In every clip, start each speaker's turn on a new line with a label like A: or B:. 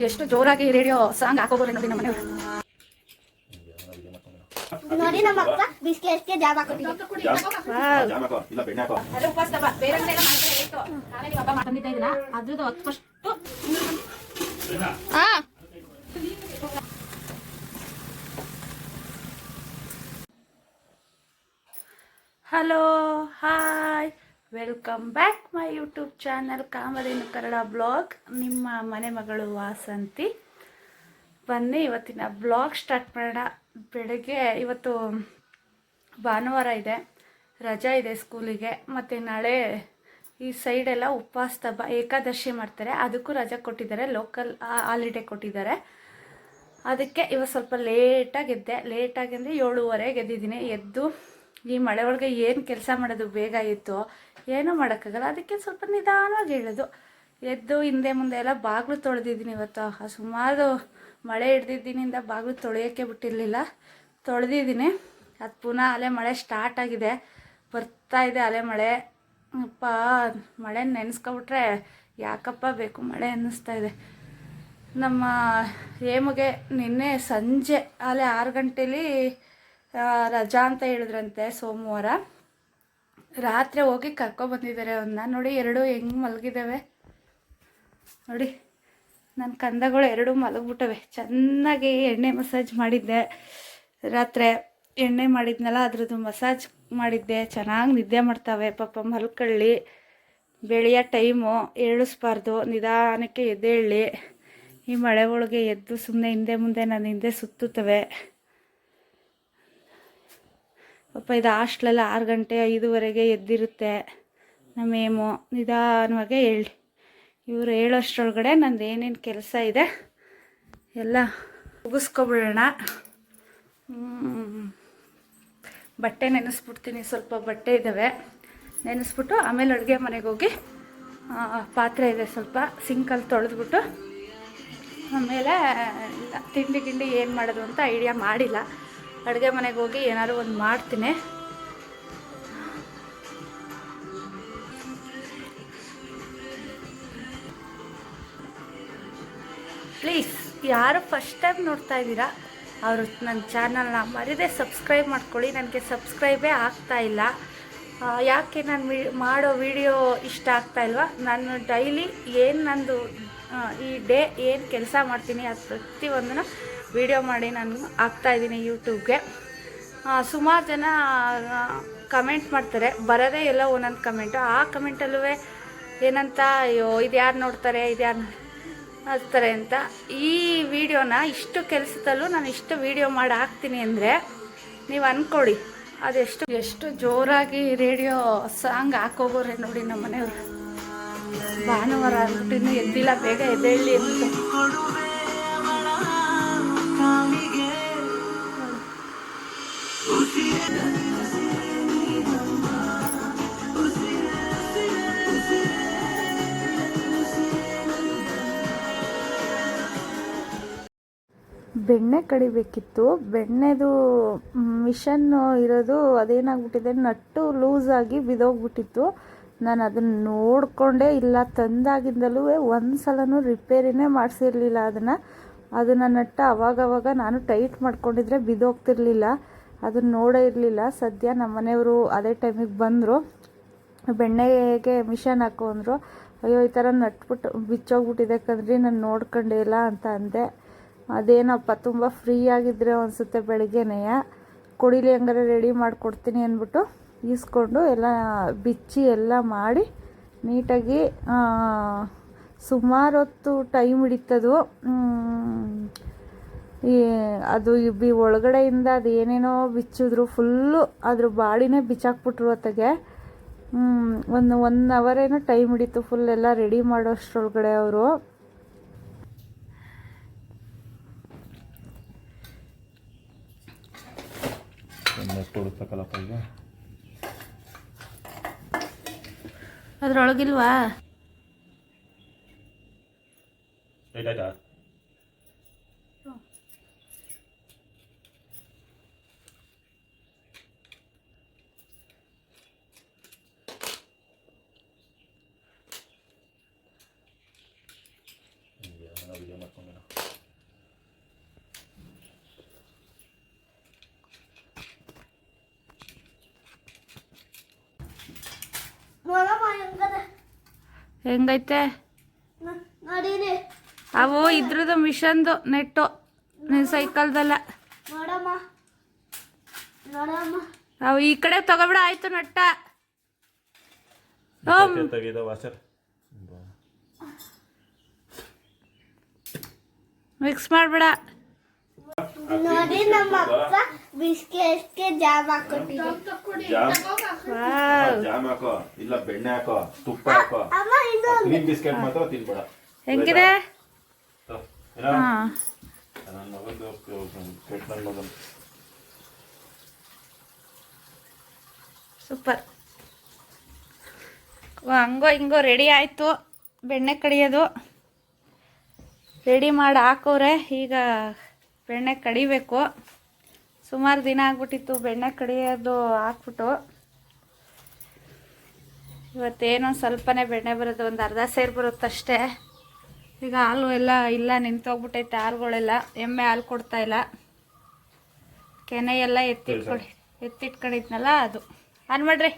A: ಎಷ್ಟು ಜೋರಾಗಿ radio song ಹಾಕೋಗೋರೆ ನೋಡಿ ನಮ್ಮ ಮನೆಯವರು.
B: ನೋಡಿ ನಮ್ಮ ಅಕ್ಕ ಜಾಬ್
A: ಹಬ್ಬ ಮಾಡ್ಕೊಂಡಿದ್ದ ಇದನ್ನ. ಅದ್ರದ್ದು hello hi. Welcome back my YouTube channel Kamadhenu Kannada blog ನಿಮ್ಮ ಮನೆ ಮಗಳು ವಾಸಂತಿ. ಬನ್ನಿ, ಇವತ್ತಿನ ಬ್ಲಾಗ್ ಸ್ಟಾರ್ಟ್ ಮಾಡೋಣ. ಬೆಳಗ್ಗೆ ಇವತ್ತು ಭಾನುವಾರ ಇದೆ. ರಜಾ ಇದೆ ಸ್ಕೂಲಿಗೆ. ಮತ್ತು ನಾಳೆ ಈ ಸೈಡೆಲ್ಲ ಉಪವಾಸ ಹಬ್ಬ, ಏಕಾದಶಿ ಮಾಡ್ತಾರೆ. ಅದಕ್ಕೂ ರಜಾ ಕೊಟ್ಟಿದ್ದಾರೆ. ಲೋಕಲ್ ಹಾಲಿಡೇ ಕೊಟ್ಟಿದ್ದಾರೆ. ಅದಕ್ಕೆ ಇವತ್ತು ಸ್ವಲ್ಪ ಲೇಟಾಗಿ ಎದ್ದೆ. ಲೇಟಾಗಿ ಅಂದರೆ ಏಳುವರೆಗೆ ಎದ್ದಿದ್ದೀನಿ. ಎದ್ದು ಈ ಮಳೆ ಒಳಗೆ ಏನು ಕೆಲಸ ಮಾಡೋದು ಬೇಗ ಇತ್ತು ಏನೂ ಮಾಡೋಕ್ಕಾಗಲ್ಲ. ಅದಕ್ಕೆ ಸ್ವಲ್ಪ ನಿಧಾನವಾಗಿ ಹೇಳೋದು ಎದ್ದು ಹಿಂದೆ ಮುಂದೆ ಎಲ್ಲ ಬಾಗಿಲು ತೊಳೆದಿದ್ದೀನಿ ಇವತ್ತು. ಸುಮಾರು ಮಳೆ ಹಿಡ್ದಿದ್ದಿನಿಂದ ಬಾಗಿಲು ತೊಳೆಯೋಕ್ಕೆ ಬಿಟ್ಟಿರಲಿಲ್ಲ. ತೊಳೆದಿದ್ದೀನಿ. ಅದು ಪುನಃ ಅಲೆ ಮಳೆ ಸ್ಟಾರ್ಟ್ ಆಗಿದೆ. ಬರ್ತಾ ಇದೆ ಅಲೆ ಮಳೆ. ಅಪ್ಪ, ಮಳೆ ನೆನೆಸ್ಕೊಬಿಟ್ರೆ ಯಾಕಪ್ಪ ಬೇಕು ಮಳೆ ಅನ್ನಿಸ್ತಾ ಇದೆ. ನಮ್ಮ ಹೇಮಗೆ ನಿನ್ನೆ ಸಂಜೆ, ಅಲೆ ಆರು ಗಂಟೇಲಿ ರಜಾ ಅಂತ ಹೇಳಿದ್ರಂತೆ ಸೋಮವಾರ. ರಾತ್ರಿ ಹೋಗಿ ಕರ್ಕೊಬಂದಿದ್ದಾರೆ ಅವನ್ನ ನೋಡಿ, ಎರಡು ಹೆಂಗೆ ಮಲಗಿದ್ದಾವೆ ನೋಡಿ ನನ್ನ ಕಂದಗಳು ಎರಡು ಮಲಗಿಬಿಟ್ಟವೆ. ಚೆನ್ನಾಗಿ ಎಣ್ಣೆ ಮಸಾಜ್ ಮಾಡಿದ್ದೆ. ರಾತ್ರಿ ಎಣ್ಣೆ ಮಾಡಿದ್ನಲ್ಲ, ಅದ್ರದ್ದು ಮಸಾಜ್ ಮಾಡಿದ್ದೆ. ಚೆನ್ನಾಗಿ ನಿದ್ದೆ ಮಾಡ್ತಾವೆ. ಪಾಪ ಮಲ್ಕೊಳ್ಳಿ. ಬೆಳೆಯೋ ಟೈಮು ಏಳಿಸ್ಬಾರ್ದು ನಿಧಾನಕ್ಕೆ ಎದ್ದೇಳಿ. ಈ ಮಳೆ ಒಳಗೆ ಎದ್ದು ಸುಮ್ಮನೆ ಹಿಂದೆ ಮುಂದೆ, ನಾನು ಹಿಂದೆ ಸುತ್ತುತ್ತವೆ. ಪಾಪ ಇದು ಹಾಸ್ಟ್ಲೆಲ್ಲ ಆರು ಗಂಟೆ ಐದುವರೆಗೆ ಎದ್ದಿರುತ್ತೆ. ನಮ್ಮ ಏಮು, ನಿಧಾನವಾಗೆ ಹೇಳಿ. ಇವರು ಹೇಳೋಷ್ಟ್ರೊಳಗಡೆ ನಂದು ಏನೇನು ಕೆಲಸ ಇದೆ ಎಲ್ಲ ಮುಗಿಸ್ಕೊಬಿಡೋಣ. ಬಟ್ಟೆ ನೆನೆಸ್ಬಿಡ್ತೀನಿ, ಸ್ವಲ್ಪ ಬಟ್ಟೆ ಇದ್ದಾವೆ ನೆನೆಸ್ಬಿಟ್ಟು ಆಮೇಲೆ ಅಡುಗೆ ಮನೆಗೆ ಹೋಗಿ ಪಾತ್ರೆ ಇದೆ ಸ್ವಲ್ಪ ಸಿಂಕಲ್ಲಿ ತೊಳೆದ್ಬಿಟ್ಟು ಆಮೇಲೆ ತಿಂಡಿ ಗಿಂಡಿ ಏನು ಮಾಡೋದು ಅಂತ ಐಡಿಯಾ ಮಾಡಿಲ್ಲ. ಅಡುಗೆ ಮನೆಗೆ ಹೋಗಿ ಏನಾದ್ರು ಒಂದು ಮಾಡ್ತೀನಿ. ಪ್ಲೀಸ್ ಯಾರು ಫಸ್ಟ್ ಟೈಮ್ ನೋಡ್ತಾ ಇದ್ದೀರಾ, ಅವರು ನನ್ನ ಚಾನಲ್ನ ಮರಿದೇ ಸಬ್ಸ್ಕ್ರೈಬ್ ಮಾಡ್ಕೊಳ್ಳಿ. ನನಗೆ ಸಬ್ಸ್ಕ್ರೈಬೇ ಆಗ್ತಾ ಇಲ್ಲ. ಯಾಕೆ ನಾನು ಮಾಡೋ ವಿಡಿಯೋ ಇಷ್ಟ ಆಗ್ತಾ ಇಲ್ವಾ? ನಾನು ಡೈಲಿ ಏನು ನಂದು ಈ ಡೇ ಏನು ಕೆಲಸ ಮಾಡ್ತೀನಿ ಅದು ಪ್ರತಿಯೊಂದನ್ನು ವಿಡಿಯೋ ಮಾಡಿ ನಾನು ಹಾಕ್ತಾಯಿದ್ದೀನಿ ಯೂಟ್ಯೂಬ್ಗೆ. ಸುಮಾರು ಜನ ಕಮೆಂಟ್ ಮಾಡ್ತಾರೆ. ಬರೋದೇ ಎಲ್ಲ ಒಂದೊಂದು ಕಮೆಂಟು ಆ ಕಮೆಂಟಲ್ಲೂ ಏನಂತ, ಅಯ್ಯೋ, ಇದು ಯಾರು ನೋಡ್ತಾರೆ, ಇದು ಯಾರು ಹಾಕ್ತಾರೆ ಅಂತ. ಈ ವಿಡಿಯೋನ ಇಷ್ಟು ಕೆಲಸದಲ್ಲೂ ನಾನು ಇಷ್ಟು ವಿಡಿಯೋ ಮಾಡಿ ಹಾಕ್ತೀನಿ ಅಂದರೆ ನೀವು ಅಂದ್ಕೊಳ್ಳಿ ಅದೆಷ್ಟು ಎಷ್ಟು ಜೋರಾಗಿ ರೇಡಿಯೋ ಸಾಂಗ್ ಹಾಕೋಗೋರೆ ನೋಡಿ ನಮ್ಮ ಮನೆಯವರು ಭಾನುವಾರ ಅಂದ್ಬಿಟ್ಟು ಇನ್ನೂ ಎದ್ದಿಲ್ಲ, ಬೇಗ ಎದ್ದೇಳಿ ಅಂತ. ಬೆಣ್ಣೆ ಕಡಿಬೇಕಿತ್ತು. ಬೆಣ್ಣೆದು ಮಿಷನ್ ಇರೋದು ಅದೇನಾಗ್ಬಿಟ್ಟಿದೆ, ನಟ್ಟು ಲೂಸಾಗಿ ಬಿದೋಗ್ಬಿಟ್ಟಿತ್ತು. ನಾನು ಅದನ್ನು ನೋಡಿಕೊಂಡೇ ಇಲ್ಲ ತಂದಾಗಿಂದಲೂ ಒಂದು ಸಲನೂ ರಿಪೇರಿನೇ ಮಾಡಿಸಿರಲಿಲ್ಲ ಅದನ್ನು. ಅದನ್ನು ನಟ್ಟ ಅವಾಗವಾಗ ನಾನು ಟೈಟ್ ಮಾಡ್ಕೊಂಡಿದ್ರೆ ಬಿದ್ದೋಗ್ತಿರ್ಲಿಲ್ಲ. ಅದನ್ನು ನೋಡೇ ಇರಲಿಲ್ಲ. ಸದ್ಯ ನಮ್ಮ ಮನೆಯವರು ಅದೇ ಟೈಮಿಗೆ ಬಂದರು. ಬೆಣ್ಣೆಗೆ ಮಿಷನ್ ಹಾಕು ಅಂದರು ಅಯ್ಯೋ, ಈ ಥರ ನಟ್ಬಿಟ್ಟು ಬಿಚ್ಚೋಗ್ಬಿಟ್ಟಿದೆ ಕಣ್ರಿ, ನಾನು ನೋಡ್ಕೊಂಡೇ ಇಲ್ಲ ಅಂತ ಅಂದೆ. ಅದೇನಪ್ಪ, ತುಂಬ ಫ್ರೀ ಆಗಿದ್ರೆ ಅನಿಸುತ್ತೆ ಬೆಳಗ್ಗೆನೇ. ಕುಡಿಲಿ ಹಂಗಾರೆ ರೆಡಿ ಮಾಡಿಕೊಡ್ತೀನಿ ಅಂದ್ಬಿಟ್ಟು ಈಸ್ಕೊಂಡು ಎಲ್ಲ ಬಿಚ್ಚಿ ಎಲ್ಲ ಮಾಡಿ ನೀಟಾಗಿ ಸುಮಾರು ಹೊತ್ತು ಟೈಮ್ ಹಿಡಿತದು ಅದು ಇಬ್ಬಿ ಬಿ ಒಳಗಡೆಯಿಂದ ಅದು ಏನೇನೋ ಬಿಚ್ಚಿದ್ರು ಫುಲ್ಲು ಅದ್ರ ಬಾಡಿನೇ ಬಿಚ್ಚಾಕ್ಬಿಟ್ರು ಹೊತ್ತಿಗೆ ಒಂದು ಒನ್ ಅವರೇನೋ ಟೈಮ್ ಹಿಡಿತು ಫುಲ್ ಎಲ್ಲ ರೆಡಿ ಮಾಡೋಷ್ಟರೊಳಗಡೆ ಅವರು. ಅದ್ರೊಳಗಿಲ್ವಾ?
C: đây đây trời
A: ಹೆಂಗೈತೆ
B: ನೋಡಿರಿ
A: ಅವು ಇದ್ರದ್ದು ಮಿಷನ್ದು ನೆಟ್ಟು ನಿನ್ನ ಸೈಕಲ್ದಲ್ಲ.
B: ನೋಡಮ್ಮ. ನೋಡಮ್ಮ.
A: ಅವು ಈ ಕಡೆ ತಗೋಬಿಡ ಆಯ್ತು ನಟ್ಟ. ಮಿಕ್ಸ್ ಮಾಡ್ಬಿಡ.
B: ನೋಡಿ ನಮ್ಮ ಅಪ್ಪ ಬಿಸ್ಕೆಟ್ಗೆ ಜಾಮ್
C: ಜಾಮ್? ಹಾಕೋ. ಇಲ್ಲ ಬೆಣ್ಣೆ ಹಾಕೋ. ತುಪ್ಪ ಹಾಕೋ. ಬಿಸ್ಕೆಟ್ ಮಾತ್ರ ತಿನ್ಬೇಡ.
A: ಹೆಂಗಿದೆ
C: ತಗೋ. ಏನೋ?
A: ಹಾಂ
C: ನನ್ನ ಮಗಂದು ಕೆಟ್ಟ ನನ್ನ ಮಗಂದು
A: ಸೂಪರ್. ಹಂಗೋ ಹಿಂಗೋ ರೆಡಿ ಆಯಿತು. ಬೆಣ್ಣೆ ಕಡಿಯೋದು. ರೆಡಿ ಮಾಡಿ ಹಾಕೋರೆ ಈಗ ಬೆಣ್ಣೆ ಕಡಿಬೇಕು. ಸುಮಾರು ದಿನ ಆಗ್ಬಿಟ್ಟಿತ್ತು ಬೆಣ್ಣೆ ಕಡಿಯೋದು ಹಾಕ್ಬಿಟ್ಟು. ಇವತ್ತೇನೋ ಸ್ವಲ್ಪನೇ ಬೆಣ್ಣೆ ಬರೋದು ಒಂದು ಅರ್ಧ ಸೇರು ಬರುತ್ತಷ್ಟೇ. ಈಗ ಹಾಲು ಎಲ್ಲ ಇಲ್ಲ, ನಿಂತೋಗ್ಬಿಟ್ಟೈತೆ ಹಾಲುಗಳೆಲ್ಲ. ಎಮ್ಮೆ ಹಾಲು ಕೊಡ್ತಾ ಇಲ್ಲ. ಕೆನೆ ಎಲ್ಲ ಎತ್ತಿಟ್ಕೊಡಿ, ಎತ್ತಿಟ್ಕೊಂಡಿದ್ನಲ್ಲ ಅದು. ಆನ್ ಮಾಡ್ರಿ.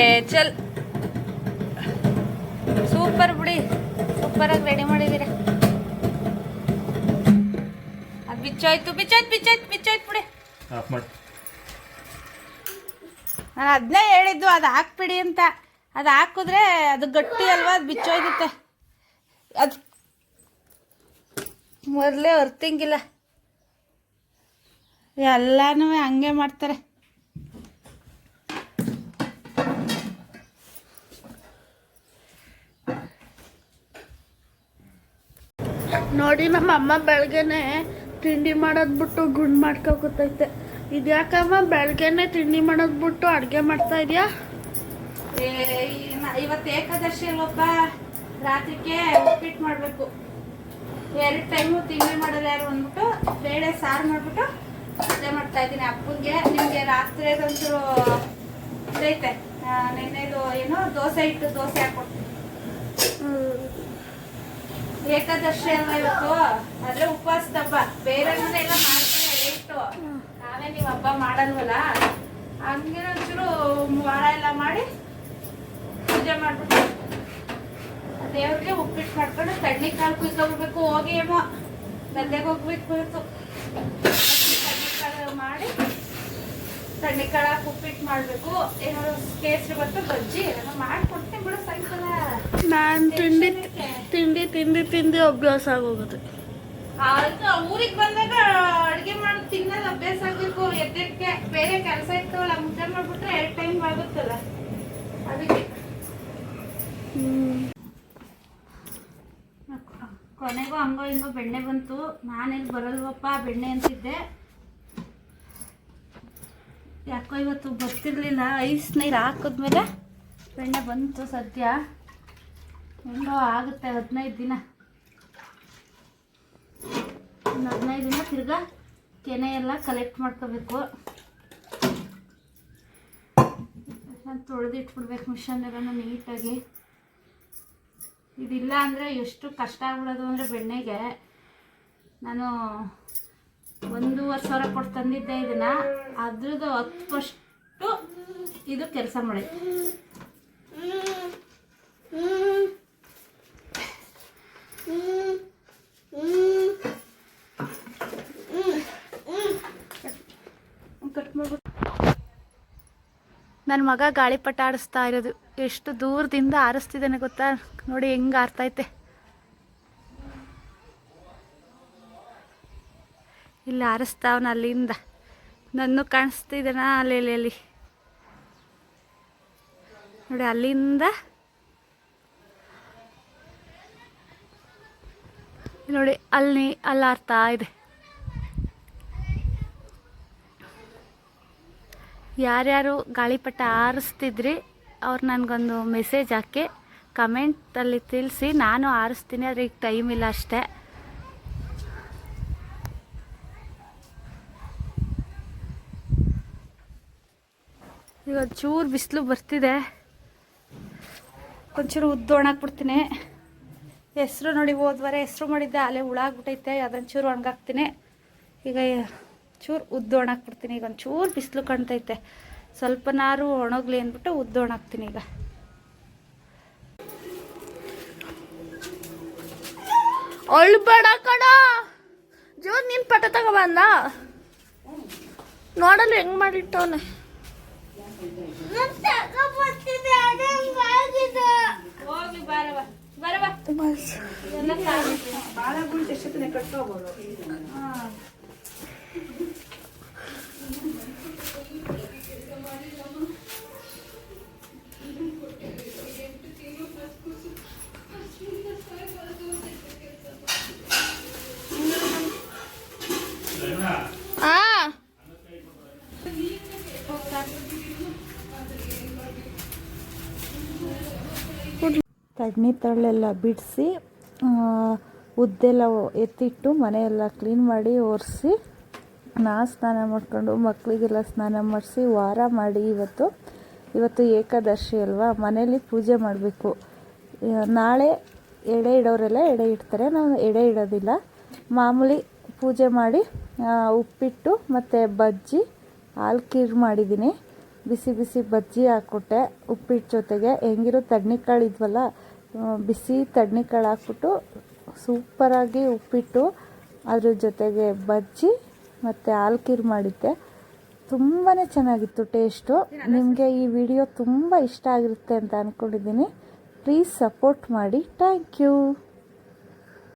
A: ಏ, ಚಲ್. ಸೂಪರ್ ಬಿಡಿ. ಸೂಪರಾಗಿ ರೆಡಿ ಮಾಡಿದ್ದೀರಾ ಅದು ಬಿಚ್ಚೋಯ್ತು ಬಿಚ್ಚೋಯ್ತು ಬಿಚ್ಚೋಯ್ತು ಬಿಚ್ಚೋಯ್ತು ಬಿಡಿ.
C: ಆಫ್ ಮಾಡಿ.
A: ನಾನು ಅದನ್ನೇ ಹೇಳಿದ್ದು ಅದು ಹಾಕ್ಬಿಡಿ ಅಂತ. ಅದು ಹಾಕಿದ್ರೆ ಅದು ಗಟ್ಟಿ ಅಲ್ವಾ ಅದು ಬಿಚ್ಚೋಗುತ್ತೆ ಅದು ಮೊದಲೇ ಹೊರ್ತಿಂಗಿಲ್ಲ. ಎಲ್ಲಾನು ಹಂಗೆ ಮಾಡ್ತಾರೆ.
D: ನೋಡಿ ನಮ್ಮ ಅಮ್ಮ ಬೆಳಗ್ಗೆನೆ ತಿಂಡಿ ಮಾಡೋದು ಬಿಟ್ಟು ಗುಂಡ್ ಇದು ಇದ್ಯಾಕಮ್ಮ ಬೆಳಗ್ಗೆನೆ ತಿಂಡಿ ಮಾಡೋದು ಬಿಟ್ಟು ಅಡುಗೆ ಮಾಡ್ತಾ ಇದೆಯಾ?
A: ಇವತ್ತು ಏಕಾದಶಿ ಅಲ್ಲಪ್ಪ ರಾತ್ರಿಗೆ ಉಪ್ಪಿಟ್ಟು ಮಾಡಬೇಕು. ಎರಡು ಟೈಮು ತಿಂಡಿ ಮಾಡೋದು ಯಾರು ಅಂದ್ಬಿಟ್ಟು ಬೇಳೆ ಸಾರು ಮಾಡಿಬಿಟ್ಟು ಅದೇ ಮಾಡ್ತಾ ಇದ್ದೀನಿ ಅಪ್ಪನಿಗೆ. ನಿಮಗೆ ರಾತ್ರಿ ಒಂಚೂರು ಇದೈತೆ ನೆನ್ನೆದು ಏನು ದೋಸೆ ಇಟ್ಟು ದೋಸೆ ಹಾಕ್ಕೊಡ್ತೀನಿ. ಏಕಾದಶಿ ಅಲ್ವಾ ಇವತ್ತು. ಆದ್ರೆ ಉಪವಾಸದ ಹಬ್ಬ. ಬೇರೆ ಎಲ್ಲ ಮಾಡ್ತಾರೆ ಇಟ್ಟು ನಾವೇ ನೀವು ಹಬ್ಬ ಮಾಡಲ್ವಲ್ಲ? ಹಂಗೆ ಒಂಚೂರು ವಾರ ಎಲ್ಲ ಮಾಡಿ ಪೂಜೆ ಮಾಡ್ಬಿಟ್ಟು ದೇವ್ರಿಗೆ ಉಪ್ಪಿಟ್ಟು ಮಾಡ್ಕೊಂಡು ತಣ್ಣಿ ಕಾಳು ಕುಯ್ಕೊಬಿಡ್ಬೇಕು ಹೋಗಿ ಏಮೋ ಗದ್ದೆಗೆ ಹೋಗ್ಬೇಕು ತಣ್ಣಿ ಕಾಳು ಮಾಡಿ ತಣ್ಣಿ ಕಾಳು ಹಾಕಿ ಉಪ್ಪಿಟ್ಟು ಮಾಡಬೇಕು. ಏನಾದ್ರು ಕೇಸರಿ ಬತ್ತು ಬಜ್ಜಿ ಏನೋ ಮಾಡ್ಕೊಡ್ತೀನಿ ಬಿಡು ಸಾಯಂಕಾಲ.
D: ನಾನು ತಿಂಡಿ ತಿಂಡಿ ತಿಂಡಿ ತಿಂಡಿ ಅಭ್ಯಾಸ ಆಗೋಗುತ್ತೆ.
A: ಆಯ್ತು ಊರಿಗೆ ಬಂದಾಗ ಅಡುಗೆ ಮಾಡಿ ತಿನ್ನೋದು ಅಭ್ಯಾಸ ಆಗ್ಬೇಕು. ಎದ್ದಕ್ಕೆ ಬೇರೆ ಕೆಲಸ ಇರ್ತಾವಲ್ಲ ಮುದ್ದೆ ಮಾಡ್ಬಿಟ್ರೆ ಎರಡು ಟೈಮ್ ಆಗುತ್ತಲ್ಲ. ಅದಕ್ಕೆ. ಕೊನೆಗೂ ಹಂಗೋ ಹಿಂಗೋ ಬೆಣ್ಣೆ ಬಂತು. ನಾನೆಲ್ಲಿ ಬರಲ್ವಪ್ಪ ಬೆಣ್ಣೆ ಅಂತಿದ್ದೆ. ಯಾಕೋ ಇವತ್ತು ಗೊತ್ತಿರಲಿಲ್ಲ ಐಸ್ ನೀರು ಹಾಕಿದ್ಮೇಲೆ ಬೆಣ್ಣೆ ಬಂತು ಸದ್ಯ. ಹೆಂಗೋ ಆಗುತ್ತೆ ಹದಿನೈದು ದಿನ. ಒಂದು ಹದಿನೈದು ದಿನ ತಿರ್ಗಾ ಕೆನೆ ಎಲ್ಲ ಕಲೆಕ್ಟ್ ಮಾಡ್ಕೋಬೇಕು. ನಾನು ತೊಳೆದಿಟ್ಬಿಡ್ಬೇಕು ಎಲ್ಲ ನೀಟಾಗಿ. ಇದಿಲ್ಲ ಅಂದರೆ ಎಷ್ಟು ಕಷ್ಟ ಆಗ್ಬಿಡೋದು ಅಂದರೆ ಬೆಣ್ಣೆಗೆ. ನಾನು ಒಂದೂವರೆ ಸಾವಿರ ಕೊಟ್ಟು ತಂದಿದ್ದೆ ಇದನ್ನ. ಅದ್ರದ್ದು ಹತ್ತಷ್ಟು ಇದು ಕೆಲಸ ಮಾಡಿ. ನನ್ನ ಮಗ ಗಾಳಿಪಟ ಆಡಿಸ್ತಾ ಇರೋದು. ಎಷ್ಟು ದೂರದಿಂದ ಆರಿಸ್ತಿದ್ದಾನೆ ಗೊತ್ತಾ? ನೋಡಿ ಹೆಂಗೆ ಆರ್ತೈತೆ ಇಲ್ಲಿ ಆರಿಸ್ತಾವನ ಅಲ್ಲಿಂದ ನನ್ನ ಕಾಣಿಸ್ತಿದ್ದಾನ ಅಲ್ಲಿ ಅಲ್ಲಿ ನೋಡಿ, ಅಲ್ಲಿಂದ. ನೋಡಿ, ಅಲ್ಲಿ ಅಲ್ಲಿ ಆರ್ತಾ ಇದೆ. ಯಾರ್ಯಾರು ಗಾಳಿಪಟ ಆರಿಸ್ತಿದ್ರಿ, ಅವ್ರು ನನಗೊಂದು ಮೆಸೇಜ್ ಹಾಕಿ ಕಮೆಂಟಲ್ಲಿ ತಿಳಿಸಿ, ನಾನು ಆರಿಸ್ತೀನಿ ಅದ್ರ ಈಗ ಟೈಮ್ ಇಲ್ಲ ಅಷ್ಟೇ. ಈಗ ಚೂರು ಬಿಸಿಲು ಬರ್ತಿದೆ. ಒಂಚೂರು ಉದ್ದು ಒಣಾಕ್ಬಿಡ್ತೀನಿ ಹೆಸ್ರು ನೋಡಿ ಹೋದ್ವಾರ ಹೆಸ್ರು ಮಾಡಿದ್ದೆ ಅಲ್ಲೇ ಹುಳ ಆಗ್ಬಿಟ್ಟೈತೆ ಚೂರು ಒಣಗಾಕ್ತೀನಿ. ಈಗ ಚೂರು ಉದ್ದು ಒಣಾಕ್ಬಿಡ್ತೀನಿ ಈಗ ಒಂಚೂರು ಬಿಸಿಲು ಕಾಣ್ತೈತೆ. ಸ್ವಲ್ಪನಾರು ಒಣಗ್ಲಿ ಅಂದ್ಬಿಟ್ಟು ಉದ್ದು ಒಣಾಕ್ತೀನಿ ಈಗ.
D: ಅಳ್ಬೇಡ ಕಣ. ಜೋ ನೀನು ಪಟ ತಗೊಬಂದ ನೋಡಲು ಹೆಂಗ್ ಮಾಡಿಟ್ಟವನೆ.
B: ನಾನ್ ತಗೊಂಡ್ಬರ್ತಿದ್ದೆ, ಅದು
A: ತಣ್ಣಿ ತಳ್ಳೆಲ್ಲ ಬಿಡಿಸಿ ಉದ್ದೆಲ್ಲ ಎತ್ತಿಟ್ಟು ಮನೆಯೆಲ್ಲ ಕ್ಲೀನ್ ಮಾಡಿ ಒರೆಸಿ, ನಾ ಸ್ನಾನ ಮಾಡ್ಕೊಂಡು ಮಕ್ಕಳಿಗೆಲ್ಲ ಸ್ನಾನ ಮಾಡಿಸಿ ವಾರ ಮಾಡಿ ಇವತ್ತು. ಇವತ್ತು ಏಕಾದಶಿ ಅಲ್ವಾ ಮನೇಲಿ ಪೂಜೆ ಮಾಡಬೇಕು. ನಾಳೆ ಎಡೆ ಇಡೋರೆಲ್ಲ ಎಡೆ ಇಡ್ತಾರೆ, ನಾವು ಎಡೆ ಇಡೋದಿಲ್ಲ. ಮಾಮೂಲಿ ಪೂಜೆ ಮಾಡಿ ಉಪ್ಪಿಟ್ಟು ಮತ್ತು ಬಜ್ಜಿ, ಹಾಲು ಕೀರು ಮಾಡಿದ್ದೀನಿ. ಬಿಸಿ ಬಿಸಿ ಬಜ್ಜಿ ಹಾಕ್ಕೊಟ್ಟೆ ಉಪ್ಪಿಟ್ಟು ಜೊತೆಗೆ. ಹೆಂಗಿರೋ ತಡ್ನಿಕಾಳು ಇದ್ವಲ್ಲ ಬಿಸಿ ತಡ್ನಿಕಾಳು ಹಾಕ್ಬಿಟ್ಟು ಸೂಪರಾಗಿ ಉಪ್ಪಿಟ್ಟು ಅದ್ರ ಜೊತೆಗೆ ಬಜ್ಜಿ ಮತ್ತು ಹಾಲು ಕೀರು ಮಾಡಿದ್ದೆ. ತುಂಬಾ ಚೆನ್ನಾಗಿತ್ತು ಟೇಸ್ಟು. ನಿಮಗೆ ಈ ವಿಡಿಯೋ ತುಂಬ ಇಷ್ಟ ಆಗಿರುತ್ತೆ ಅಂತ ಅಂದ್ಕೊಂಡಿದ್ದೀನಿ ಪ್ಲೀಸ್ ಸಪೋರ್ಟ್ ಮಾಡಿ. Thank you.